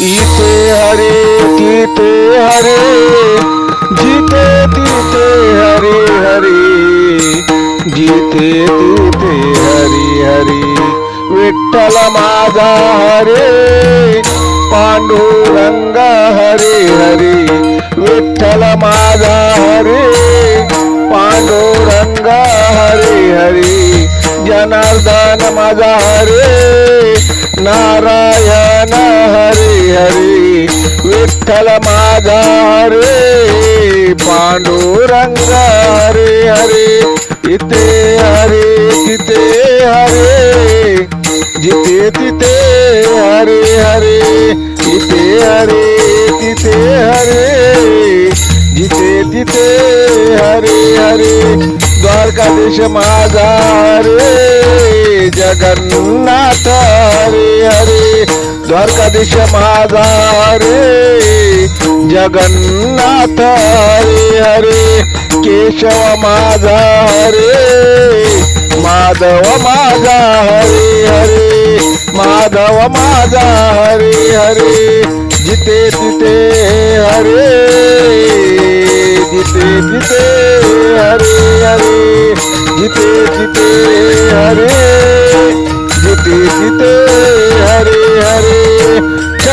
इथे हरे तिथे हरे जिथे तिथे हरे हरे जिथे तिथे हरी हरी विठ्ठल माझा हरे पांडुरंग हरे हरे विठ्ठल माझा हरे पांडुरंग हरे हरे जनार्दन माझा हरे नारायण हरे हरे, विठ्ठल माझा हरे पांडुरंग हरे हरे इथे हरे तिथे हरे जिथे तिथे हरे हरे इथे हरे तिथे हरे जिथे तिथे हरे हरे, द्वारकाधीश माझा हरे जगन्नाथ हरे हरे द्वारकाधीश माझा रे जगन्नाथ हरे हरे केशव माझा हरे माधव माझा हरे हरे माधव माझा हरे हरे जिथे तिथे हरे जिथे तिथे हरे हरे जिथे तिथे हरे जिथे तिथे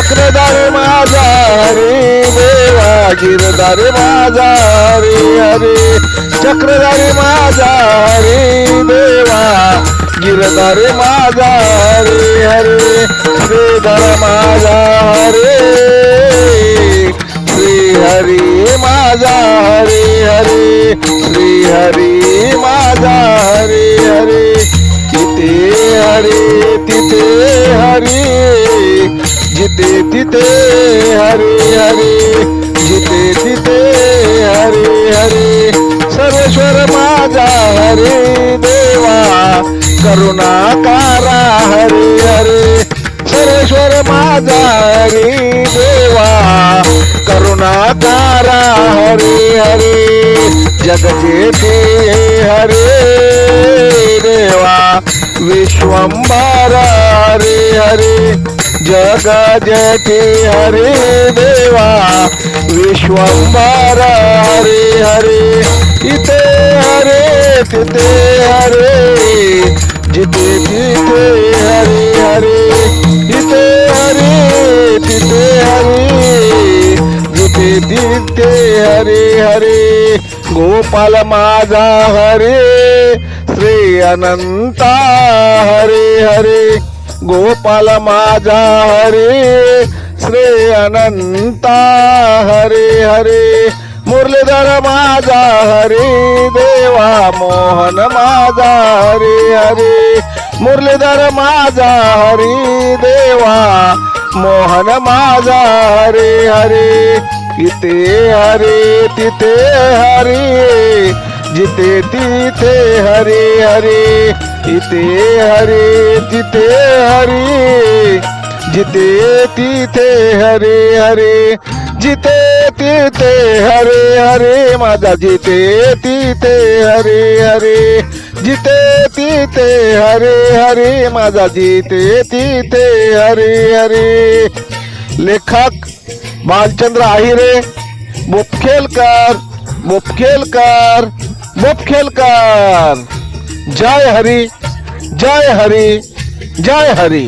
चक्रधार माझा हरे देवा गिरधार माझा हरे हरे चक्रधार माझा देवा गिरधार माझा हरे हरे श्रीधर माझा हरे श्री हरी माझा हरे हरे श्री हरी माझा माझा हरे देवा, करुणा करुणाकारा हरे हरे। सर्वेश्वर माझा हरे देवा, करुणा करुणाकारा हरे हरे। जगजेते हरे देवा, विश्वंभर हरे हरे। जग जटे हरे देवा, विश्वंभर हरे हरे। हरे तिथे हरे जिथे तिथे हरे हरे। इथे हरे तिथे हरे। जिथे तिथे हरे हरे। गोपाल माझा हरे श्री अनंता हरे हरे। गोपाल माझा हरे श्री अनंता हरे हरे। मुरलीधर माझा हरे। देवा मोहन माझा हरे हरे, मुरलीधर माझा हरे देवा, मोहन माझा हरे हरे इथे हरे, तिथे हरे, जिथे तिथे हरे हरे, इथे हरे, तिथे हरे, जिथे तिथे हरे हरे जिथे तिथे हरे हरे माझा जिथे तिथे हरे हरे जिथे तिथे हरे हरे माझा जिथे तिथे हरे हरे। लेखक बालचंद्र आहिरे मुपखेलकर मुपखेलकर मुपखेलकर जय हरी जय हरी जय हरी।